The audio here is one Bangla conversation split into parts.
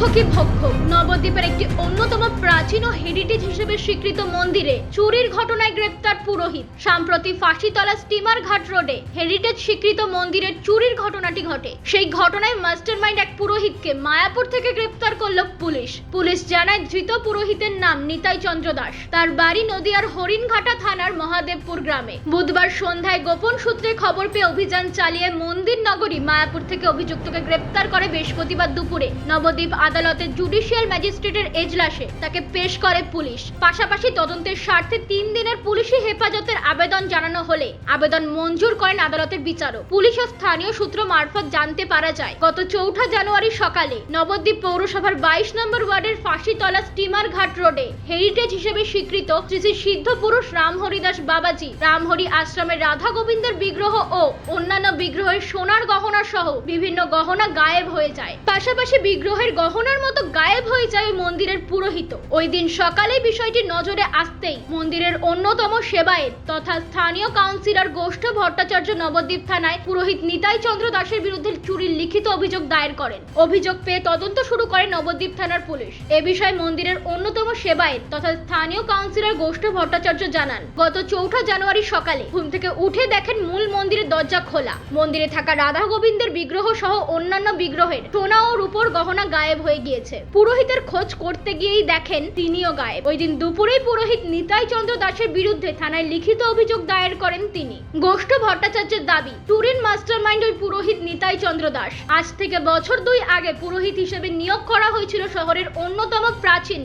নবদ্বীপের একটি অন্যতম প্রাচীন ও হেরিটেজ হিসেবে স্বীকৃত মন্দিরে চুরির ঘটনায় গ্রেপ্তার পুরোহিত। সম্প্রতি ফাঁসিতলা স্টিমার ঘাট রোডে হেরিটেজ স্বীকৃত মন্দিরের চুরির ঘটনাটি ঘটে। সেই ঘটনায় মাস্টারমাইন্ড এক পুরোহিতকে মায়াপুর থেকে গ্রেপ্তার করল পুলিশ। পুলিশ জানায় ধৃত পুরোহিতের নাম নিতাই চন্দ্র দাস। তার বাড়ি নদিয়ার হরিণঘাটা থানার মহাদেবপুর গ্রামে। বুধবার সন্ধ্যায় গোপন সূত্রে খবর পেয়ে অভিযান চালিয়ে মন্দির নগরী মায়াপুর থেকে অভিযুক্তকে গ্রেপ্তার করে বৃহস্পতিবার দুপুরে। নবদ্বীপ আদালতের জুডিশিয়াল ম্যাজিস্ট্রেটের এজলাসে তাকে পেশ করে পুলিশ। পাশাপাশি তদন্তের স্বার্থে তিন দিনের পুলিশি হেফাজতের আবেদন জানানো হলে আবেদন মঞ্জুর করেন আদালতের বিচারক। পুলিশ ও স্থানীয় সূত্র মারফত জানতে পারা যায়, গত চৌঠা জানুয়ারি সকালে নবদ্বীপ পৌরসভার বাইশ নম্বর ওয়ার্ডের ফাঁসিতলা স্টিমার ঘাট রোডে হেরিটেজ হিসেবে স্বীকৃত শ্রী শ্রী সিদ্ধ পুরুষ রামহরিদাস বাবাজি, রামহরি আশ্রমের রাধা গোবিন্দের বিগ্রহ ও অন্যান্য বিগ্রহের সোনার গহনা সহ বিভিন্ন গহনা গায়েব হয়ে যায়। পাশাপাশি বিগ্রহের গহনার মতো গায়েব হয়ে যায় মন্দিরের পুরোহিত। ওই দিন সকালে বিষয়টি নজরে আসতেই মন্দিরের অন্যতম সেবায়েত তথা স্থানীয় কাউন্সিলর গোষ্ঠ ভট্টাচার্য নবদ্বীপ থানায় পুরোহিত নিতাই চন্দ্র দাসের বিরুদ্ধে চুরির লিখিত অভিযোগ দায়ের করেন। অভিযোগ পেয়ে তদন্ত শুরু করে নবদ্বীপ থানার পুলিশ। এ বিষয়ে মন্দিরের অন্যতম সেবায়েত তথা স্থানীয় কাউন্সিলর গোষ্ঠ ভট্টাচার্য জানান, গত চৌঠা জানুয়ারি সকালে ঘুম থেকে উঠে দেখেন মূল মন্দিরের দরজা খোলা। মন্দিরে থাকা রাধা গোবিন্দের বিগ্রহ সহ অন্যান্য বিগ্রহের সোনা ও রূপর গহনা গায়েব হয়ে গিয়েছে। পুরোহিতের খোঁজ করতে গিয়েই দেখেন তিনিও গায়েব। ওই দিন দুপুরেই পুরোহিত নিতাই চন্দ্র দাসের বিরুদ্ধে থানায় লিখিত অভিযোগ দায়ের করেন তিনি। গোষ্ঠ ভট্টাচার্যের দাবি টুরিন মাস্টারমাইন্ড ওই পুরোহিত নিতাই চন্দ্র দাস। আজ থেকে বছর দুই আগে পুরোহিত হিসেবে নিয়োগ করা হয়েছিল শহরের অন্যতম প্রাচীন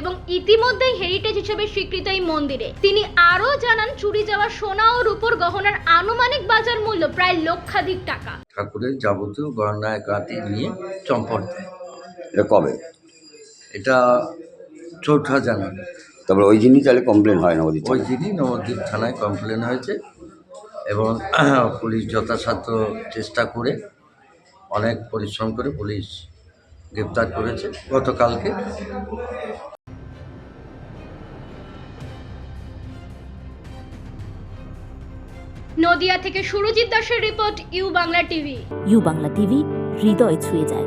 এবং ইতিমধ্যেই হেরিটেজ হিসেবে স্বীকৃত এই মন্দিরে। তিনি আরও জানান, চুরি যাওয়া সোনা ও রূপর গহনার আনুমানিক বাজার মূল্য প্রায় লক্ষাধিক টাকা। ঠাকুরের যাবতীয় গয়নায় কাটি নিয়ে চম্পট দেয়। কবে? এটা চৌঠা জানুয়ারি। তারপরে ওই দিনই তাহলে কমপ্লেন হয় না ওদের ওই দিনই নবদ্বীপ থানায় কমপ্লেন হয়েছে এবং পুলিশ যথাসাধ্য চেষ্টা করে অনেক পরিশ্রম করে পুলিশ গ্রেপ্তার করেছে গতকালকে। নদিয়া থেকে সুরজিৎ দাসের report U Bangla TV. U Bangla TV হৃদয় ছুঁয়ে যায়।